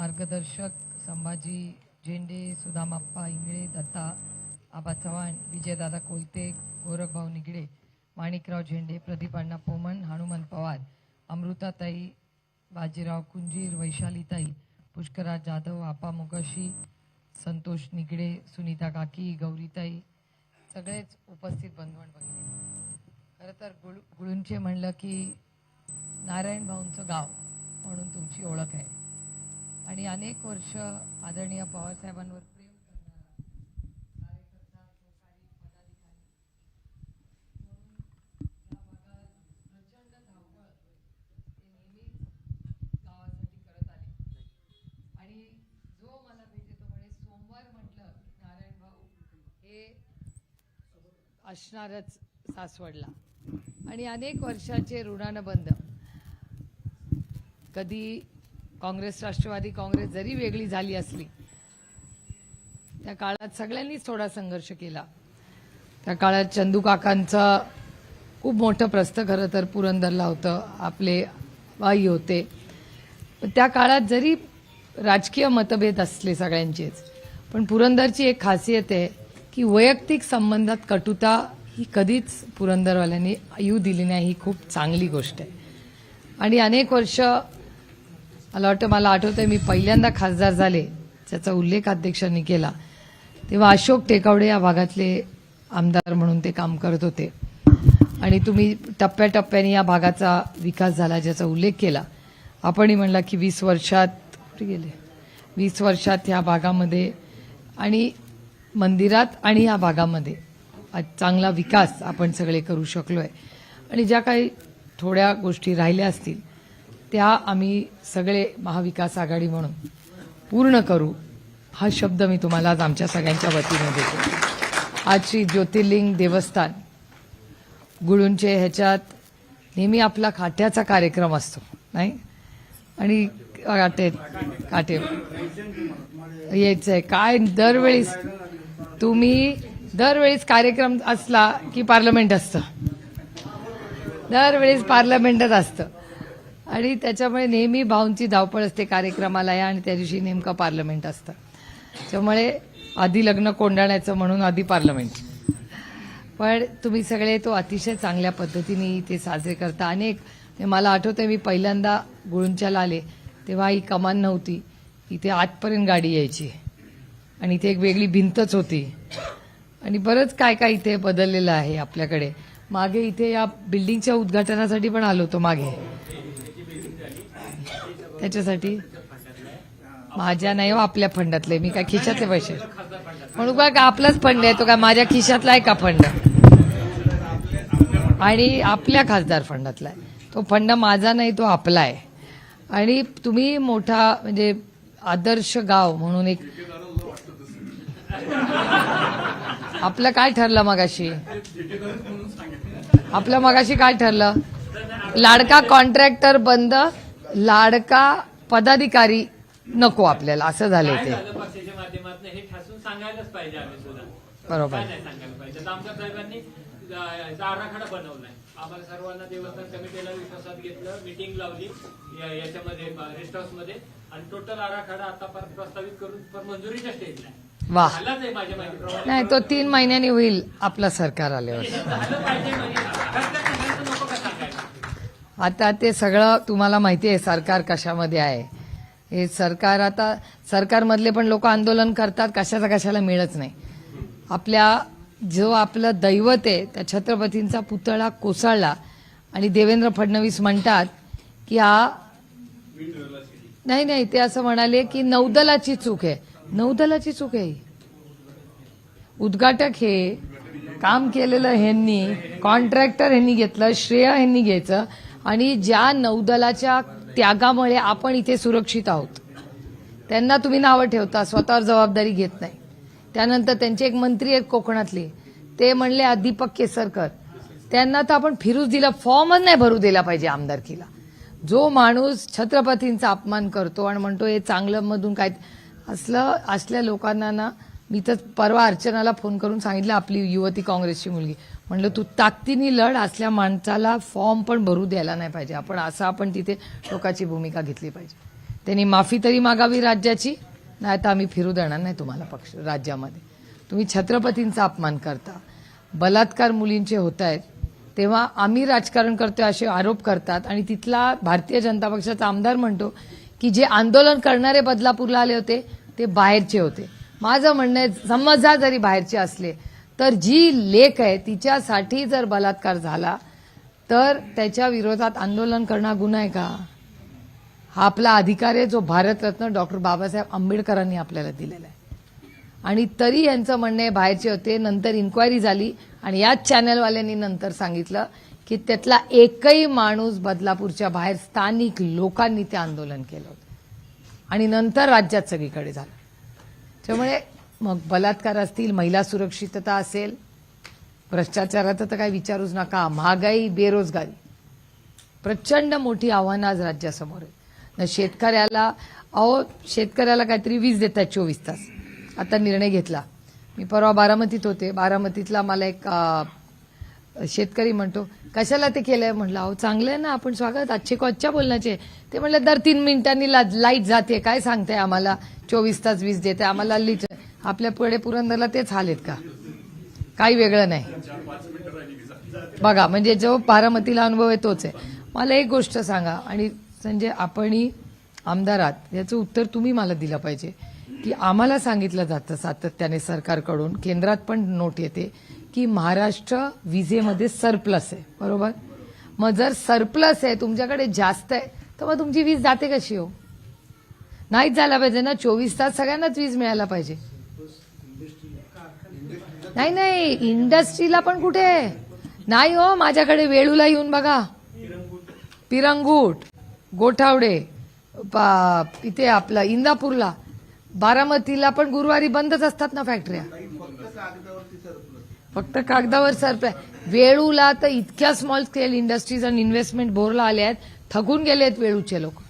मार्गदर्शक संभाजी झेंडे सुदामाप्पा इंगळे दत्ता आबा चव्हाण विजयदादा कोलते गोरखभाऊ निगडे माणिकराव झेंडे प्रदीप अण्णा पोमन हनुमंत पवार अमृताताई बाजीराव कुंजीर वैशालीताई पुष्कराज जाधव आपा मुगशी संतोष निगडे सुनीता काकी गौरीताई सगळेच उपस्थित बंधवण बघितले खरं तर गुळ गुळूंचे म्हणलं की नारायण भाऊंचं गाव म्हणून तुमची ओळख आहे. आणि अनेक वर्ष आदरणीय पवारसाहेबांवर प्रेम प्रचंड ते करत आले. आणि जो मला भेटे तो म्हणे सोमवार म्हटलं की नारायण भाऊ हे असणारच सासवडला. आणि अनेक वर्षाचे ऋणानुबंध. कधी काँग्रेस राष्ट्रवादी काँग्रेस जरी वेगळी झाली असली त्या काळात सगळ्यांनीच थोडा संघर्ष केला. त्या काळात चंदू खूप मोठं प्रस्थ खरं तर पुरंदरला होतं आपले बाई होते. त्या काळात जरी राजकीय मतभेद असले सगळ्यांचेच पण पुरंदरची एक खासियत आहे की वैयक्तिक संबंधात कटुता ही कधीच पुरंदरवाल्यांनी येऊ दिली नाही ही खूप चांगली गोष्ट आहे. आणि अनेक वर्ष मला वाटतं मला आठवतंय मी पहिल्यांदा खासदार झाले त्याचा उल्लेख अध्यक्षांनी केला. तेव्हा अशोक टेकावडे या भागातले आमदार म्हणून ते काम करत होते. आणि तुम्ही टप्प्याटप्प्याने या भागाचा विकास झाला ज्याचा उल्लेख केला. आपणही म्हणला की वीस वर्षात कुठे गेले? वीस वर्षात ह्या भागामध्ये आणि मंदिरात आणि या भागामध्ये आज चांगला विकास आपण सगळे करू शकलो आहे आणि ज्या काही थोड्या गोष्टी राहिल्या असतील त्या आम्ही सगळे महाविकास आघाडी म्हणून पूर्ण करू हा शब्द मी तुम्हाला आज आमच्या सगळ्यांच्या वतीने देतो. आजची ज्योतिर्लिंग देवस्थान गुळूंचे ह्याच्यात नेहमी आपला खाट्याचा कार्यक्रम असतो नाही? आणि काटे काटे. यायचंय. काय? दरवेळीस तुम्ही दरवेळीस कार्यक्रम असला की पार्लमेंट असतं. दरवेळेस पार्लमेंटच असतं. आणि त्याच्यामुळे नेहमी भाऊंची धावपळ असते कार्यक्रमाला या आणि त्या दिवशी नेमकं पार्लमेंट असतं. त्यामुळे आधी लग्न कोंडाण्याचं म्हणून आधी पार्लमेंट. पण तुम्ही सगळे तो अतिशय चांगल्या पद्धतीने इथे साजरे करता. अनेक म्हणजे मला आठवतंय मी पहिल्यांदा गुळूंच्याला आले तेव्हा ही कमान नव्हती. इथे आतपर्यंत गाडी यायची. आणि इथे एक वेगळी भिंतच होती. आणि बरंच काय काय इथे बदललेलं आहे आपल्याकडे. मागे इथे या बिल्डिंगच्या उद्घाटनासाठी पण आलो होतो मागे. त्याच्यासाठी? माझ्या नाही हो आपल्या फंडातले. मी काय खिशातले पैसे? म्हणून काय का आपलाच फंड आहे तो काय माझ्या खिशातला आहे का फंड? आणि आपल्या खासदार फंडातला आहे. तो फंड माझा नाही तो आपला आहे. आणि तुम्ही मोठा म्हणजे आदर्श गाव म्हणून एक आपलं काय ठरलं मगाशी? आपलं मगाशी काय ठरलं? लाडका कॉन्ट्रॅक्टर बंद लाडका पदाधिकारी नको आपल्याला असं झालंय ते. झालं पक्षाच्या माध्यमातून? हे ठासून सांगायलाच पाहिजे आम्ही सुद्धा. बरोबर. आराखडा बनवलाय आम्हाला सर्वांना देवस्थान कमिटीला विश्वासात घेतलं मिटिंग लावली या- याच्यामध्ये रेस्ट हाऊसमध्ये. आणि टोटल आराखडा आता पर- प्रस्तावित करून पर मंजुरीच्या स्टेजला. वा. नाही तो तीन महिन्यांनी होईल आपलं सरकार आल्यावर झालं पाहिजे म्हणजे घरातल्या सगळ्यांचं नको का सांगायला आता ते सगळं तुम्हाला माहिती आहे सरकार कशामध्ये आहे. हे सरकार आता सरकारमधले पण लोक आंदोलन करतात कशाचा कशाला मिळत नाही. आपल्या जो आपलं दैवत आहे त्या छत्रपतींचा पुतळा कोसळला आणि देवेंद्र फडणवीस म्हणतात की हा नाही नाही ते असं म्हणाले की नौदलाची चूक आहे. नौदलाची चूक आहे उद्घाटक हे काम केलेलं ह्यांनी कॉन्ट्रॅक्टर ह्यांनी घेतलं श्रेय ह्यांनी घ्यायचं. आणि ज्या नौदलाच्या त्यागामुळे आपण इथे सुरक्षित आहोत त्यांना तुम्ही नावं ठेवता स्वतःवर जबाबदारी घेत नाही. त्यानंतर त्यांचे एक मंत्री आहेत कोकणातले ते म्हणले "आ, दीपक केसरकर त्यांना तर आपण फिरूच दिला फॉर्मच नाही भरू दिला पाहिजे आमदारकीला. जो माणूस छत्रपतींचा अपमान करतो आणि म्हणतो हे चांगलं मधून काय असलं असल्या लोकांना ना मी तर परवा अर्चनाला फोन करून सांगितलं आपली युवती काँग्रेसची मुलगी. म्हणलं तू ताकदीने लढ असल्या माणसाला फॉर्म पण भरू द्यायला नाही पाहिजे. आपण असं आपण तिथे टोकाची भूमिका घेतली पाहिजे. त्यांनी माफी तरी मागावी राज्याची नाही तर आम्ही फिरू देणार नाही तुम्हाला पक्ष राज्यामध्ये. तुम्ही छत्रपतींचा अपमान करता. बलात्कार मुलींचे होत आहेत. तेव्हा आम्ही राजकारण करतोय असे आरोप करतात. आणि तिथला भारतीय जनता पक्षाचा आमदार म्हणतो की जे आंदोलन करणारे बदलापूरला आले होते ते बाहेरचे होते. माझं म्हणणं आहे समजा जरी बाहेरचे असले तर जी लेख आहे तिच्यासाठी जर बलात्कार झाला तर त्याच्या विरोधात आंदोलन करणं गुन्हा आहे का? हा आपला अधिकार आहे जो भारतरत्न डॉक्टर बाबासाहेब आंबेडकरांनी आपल्याला दिलेला आहे. आणि तरी यांचं म्हणणे बाहेरचे होते नंतर इन्क्वायरी झाली. आणि याच चॅनलवाल्यांनी नंतर सांगितलं की त्यातला एकही माणूस बदलापूरच्या बाहेर स्थानिक लोकांनी ते आंदोलन केलं होतं. आणि नंतर राज्यात सगळीकडे झालं. त्यामुळे मग बलात्कार असतील महिला सुरक्षितता असेल भ्रष्टाचाराचा तर काही विचारूच नका. महागाई बेरोजगारी. प्रचंड मोठी आव्हानं आज राज्यासमोर आहेत. न शेतकऱ्याला अहो शेतकऱ्याला काहीतरी वीज देतात चोवीस तास. आता निर्णय घेतला. मी परवा बारामतीत होते. बारामतीतला मला एक शेतकरी म्हणतो कशाला ते केलंय? म्हटलं अहो चांगलं आहे ना आपण स्वागत. आजचे को अच्छा बोलण्याचे. ते म्हणलं दर तीन मिनिटांनी ला- लाइट जाते. काय सांगताय आम्हाला? चोवीस तास वीज देते. आम्हाला आपल्या पुढे पुरंदरला तेच हाल आहेत का? काही वेगळं नाही. बघा म्हणजे जो बारामतीला अनुभव आहे तोच आहे. मला एक गोष्ट सांगा आणि संजय आपणही आमदारात याचं उत्तर तुम्ही मला दिलं पाहिजे. की आम्हाला सांगितलं जातं सातत्याने सरकारकडून केंद्रात पण नोट येते की महाराष्ट्र विजेमध्ये सरप्लस आहे. बरोबर? मग जर सरप्लस आहे तुमच्याकडे जास्त आहे तर मग तुमची वीज जाते कशी हो? नाहीच झाला पाहिजे ना? चोवीस तास सगळ्यांनाच वीज मिळायला पाहिजे. नाही नाही इंडस्ट्रीला पण कुठे? आहे? नाही हो माझ्याकडे वेळूला येऊन बघा. पिरंगूट गोठावडे इथे आपला इंदापूरला. बारामतीला पण गुरुवारी बंदच असतात ना फॅक्टऱ्या फक्त कागदावर सरप वेळूला तर इतक्या स्मॉल स्केल इंडस्ट्रीज आणि इन्व्हेस्टमेंट बोरला आले आहेत. थकून गेले आहेत वेळूचे लोक.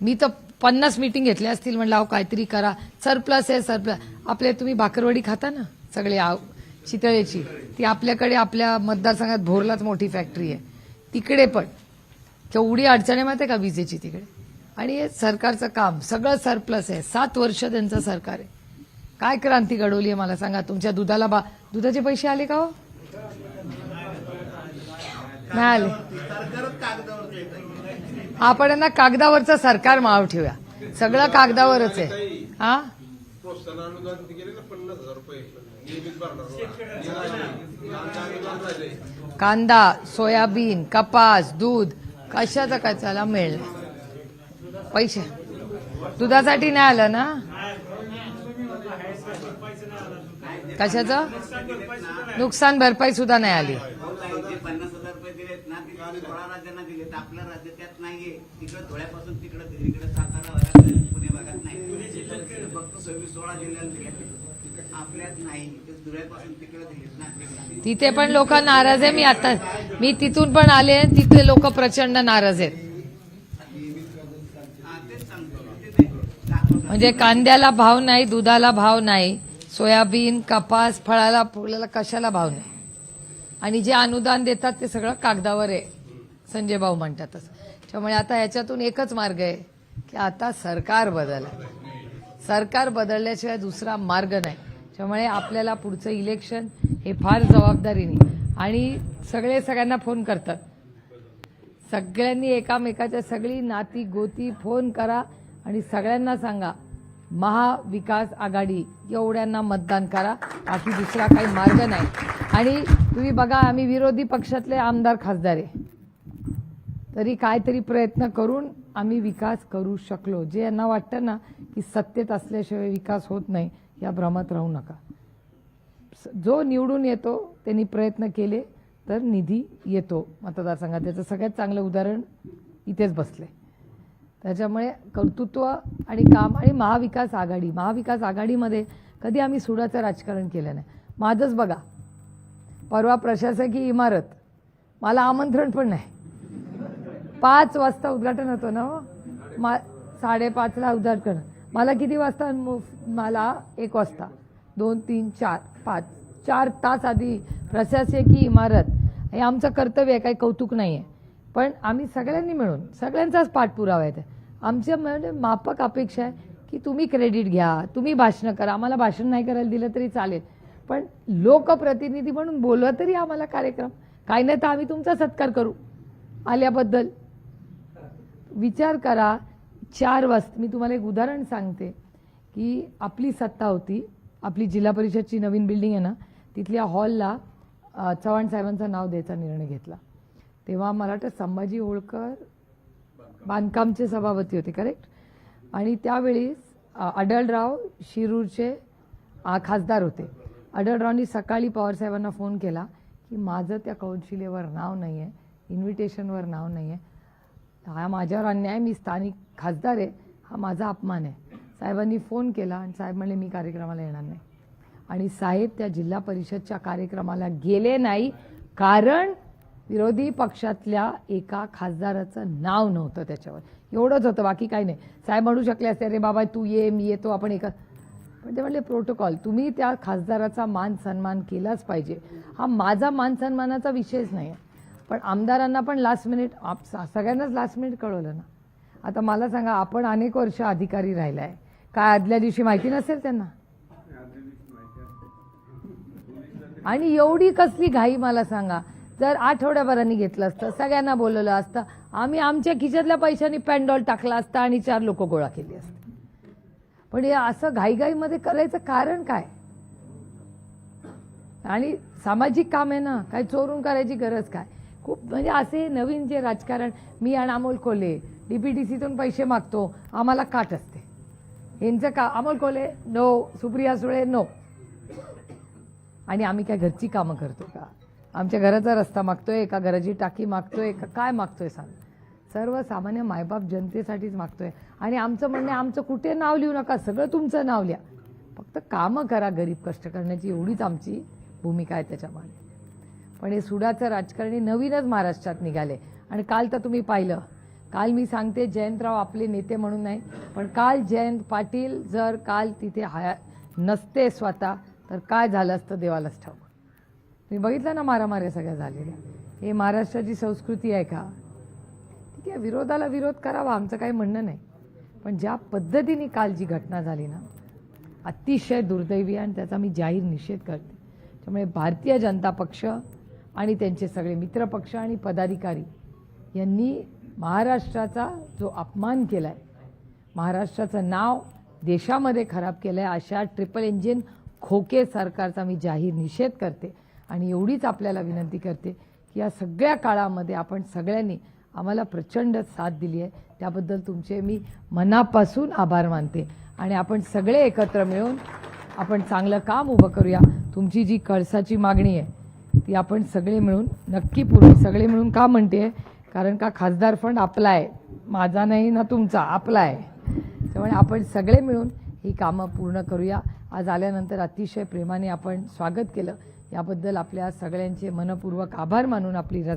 मी तर पन्नास मीटिंग घेतल्या असतील म्हणलं अहो काहीतरी करा. सरप्लस आहे सरप्लस आपले तुम्ही भाकरवडी खाता ना सगळे आव चितळेची ती आपल्याकडे आपल्या मतदारसंघात भोरलाच मोठी फॅक्टरी आहे. तिकडे पण. केवढी अडचण आहे माहिती का विजेची तिकडे? आणि हे सरकारचं काम सगळं सरप्लस आहे. सात वर्ष त्यांचं सरकार आहे. काय क्रांती घडवली आहे मला सांगा. तुमच्या दुधाला बा दुधाचे पैसे आले का हो? नाही आले. आपण यांना कागदावरचं सरकार माव ठेवूया. सगळं कागदावरच आहे. हा? कांदा सोयाबीन कपास दूध कशाचा कशाला मिळणार पैसे. दुधासाठी नाही आलं ना? कशाचं? नुकसान भरपाई सुद्धा नाही आली भाऊ, जे पन्नास हजार रुपये दिलेत ना ते सोळा राज्यांना दिलेत आपलं राज्य त्यात नाहीये तिकडे धुळ्यापासून तिकडे इकडे सातारा भागात पुणे भागात नाही. फक्त सव्वीस सोळा जिल्ह्याला दिले आपल्यात नाही. ते धुळ्यापासून तिकडे दिलेत ना तिथे पण लोक नाराज आहे मी आता मी तिथून पण आले तिथले लोक प्रचंड नाराज आहेत. हा. म्हणजे कांद्याला भाव नाही दुधाला भाव नाही सोयाबीन कपास फळाला फुलाला कशाला भाव नाही. आणि जे अनुदान देतात ते सगळं कागदावर आहे. संजय भाऊ म्हणतातच. त्यामुळे आता याच्यातून एकच मार्ग आहे की आता सरकार बदल सरकार बदलल्याशिवाय दुसरा मार्ग नाही. त्यामुळे आपल्याला पुढचं इलेक्शन हे फार जबाबदारीने आणि सगळे सगळ्यांना फोन करतात. सगळ्यांनी एकामेकाच्या सगळी नाती गोती फोन करा आणि सगळ्यांना सांगा महाविकास आघाडी एवढ्यांना मतदान करा बाकी दुसरा काही मार्ग नाही. आणि तुम्ही बघा आम्ही विरोधी पक्षातले आमदार खासदार आहे. तरी काहीतरी प्रयत्न करून आम्ही विकास करू शकलो. जे यांना वाटतं ना की सत्तेत असल्याशिवाय विकास होत नाही या भ्रमात राहू नका. जो निवडून येतो त्यांनी प्रयत्न केले तर निधी येतो मतदारसंघात. त्याचं सगळ्यात चांगलं उदाहरण इथेच बसले त्याच्यामुळे कर्तृत्व आणि काम आणि महाविकास आघाडी महाविकास आघाडीमध्ये कधी आम्ही सुडाचं राजकारण केलं नाही. माझंच बघा परवा प्रशासकीय इमारत मला आमंत्रण पण नाही. पाच वाजता उद्घाटन होतं ना? मा साडेपाचला उद्घाटन. मला किती वाजता मला एक वाजता. दोन तीन चार पाच. चार तास आधी प्रशासकीय इमारत. हे आमचं कर्तव्य आहे काही कौतुक नाही आहे पण आम्ही सगळ्यांनी मिळून सगळ्यांचाच पाठपुरावा आहे. ते. आमच्या म्हणजे मापक अपेक्षा आहे की तुम्ही क्रेडिट घ्या तुम्ही भाषणं करा. आम्हाला भाषण नाही करायला दिलं तरी चालेल. पण लोकप्रतिनिधी म्हणून बोलवा तरी आम्हाला कार्यक्रम. काही नाही तर आम्ही तुमचा सत्कार करू. आल्याबद्दल. विचार करा. चार वाजता मी तुम्हाला एक उदाहरण सांगते की आपली सत्ता होती आपली जिल्हा परिषदची नवीन बिल्डिंग आहे ना तिथल्या हॉलला चव्हाण साहेबांचं नाव द्यायचा निर्णय घेतला. तेव्हा मला वाटतं संभाजी होळकर बांधकामचे सभापती होते करेक्ट आणि त्यावेळेस अडळराव शिरूरचे खासदार होते. अडळरावनी सकाळी पवारसाहेबांना फोन केला की माझं त्या कौन्सिलेवर नाव नाही आहे इन्व्हिटेशनवर नाव नाही आहे हा माझ्यावर अन्याय मी स्थानिक खासदार आहे हा माझा अपमान आहे. साहेबांनी फोन केला आणि साहेब म्हणले मी कार्यक्रमाला येणार नाही. आणि साहेब त्या जिल्हा परिषदच्या कार्यक्रमाला गेले नाही कारण विरोधी पक्षातल्या एका खासदाराचं नाव नव्हतं त्याच्यावर. एवढंच होतं बाकी काही नाही. साहेब म्हणू शकले असते अरे बाबा तू ये मी येतो आपण एका पण ते म्हणले प्रोटोकॉल तुम्ही त्या खासदाराचा मान सन्मान केलाच पाहिजे. हा माझा मान सन्मानाचा विषयच नाही आहे पण आमदारांना पण लास्ट मिनिट आप सगळ्यांनाच लास्ट मिनिट कळवलं ना. आता मला सांगा आपण अनेक वर्ष अधिकारी राहिलाय. काय आदल्या दिवशी माहिती नसेल त्यांना? आणि एवढी कसली घाई मला सांगा. जर आठवड्याभरांनी घेतलं असतं सगळ्यांना बोलवलं असतं आम्ही आमच्या खिशातल्या पैशांनी पॅन्डॉल टाकला असता आणि चार लोक गोळा केली असते. पण हे असं घाईघाईमध्ये करायचं कारण काय? आणि सामाजिक काम आहे ना काय चोरून करायची गरज काय? खूप म्हणजे असे नवीन जे राजकारण मी आणि अमोल टी सीतून पैसे मागतो आम्हाला काट असते. यांचं का अमोल कोले नो सुप्रिया सुळे नो आणि आम्ही काय घरची कामं करतो का? आमच्या घराचा रस्ता मागतोय का? घराची टाकी मागतोय का? काय मागतोय सांग. सर्वसामान्य मायबाप जनतेसाठीच मागतोय. आणि आमचं म्हणणं आमचं कुठे नाव लिहू नका सगळं तुमचं नाव लिहा. फक्त कामं करा गरीब कष्ट करण्याची एवढीच आमची भूमिका आहे त्याच्यामध्ये पण हे सुडाचं राजकारणी नवीनच महाराष्ट्रात निघाले. आणि काल तर तुम्ही पाहिलं. काल मी सांगते जयंतराव आपले नेते म्हणून नाही पण काल जयंत पाटील जर काल तिथे हाया नसते स्वतः तर काय झालं असतं देवालाच ठाऊक. तुम्ही बघितलं ना मारामाऱ्या सगळ्या झालेल्या? हे महाराष्ट्राची संस्कृती आहे का? ठीक आहे विरोधाला विरोध करावा आमचं काही म्हणणं नाही. पण ज्या पद्धतीने काल जी घटना झाली ना अतिशय दुर्दैवी आणि त्याचा मी जाहीर निषेध करते. त्यामुळे भारतीय जनता पक्ष आणि त्यांचे सगळे मित्रपक्ष आणि पदाधिकारी यांनी महाराष्ट्राचा जो अपमान केला आहे महाराष्ट्राचं नाव देशामध्ये खराब केलं आहे अशा ट्रिपल इंजिन खोके सरकारचा मी जाहीर निषेध करते आणि एवढीच आपल्याला विनंती करते की या सगळ्या काळामध्ये आपण सगळ्यांनी आम्हाला प्रचंड साथ दिली आहे. त्याबद्दल तुमचे मी मनापासून आभार मानते आणि आपण सगळे एकत्र मिळून आपण चांगलं काम उभं करूया. तुमची जी कळसाची मागणी आहे ती आपण सगळे मिळून नक्की पूर्ण सगळे मिळून का म्हणते? कारण का खासदार फंड आपला आहे. माझा नाही ना तुमचा आपला आहे. त्यामुळे आपण सगळे मिळून ही कामं पूर्ण करूया. आज आल्यानंतर अतिशय प्रेमाने आपण स्वागत केलं. याबद्दल आपल्या सगळ्यांचे मनपूर्वक आभार मानून आपली रजा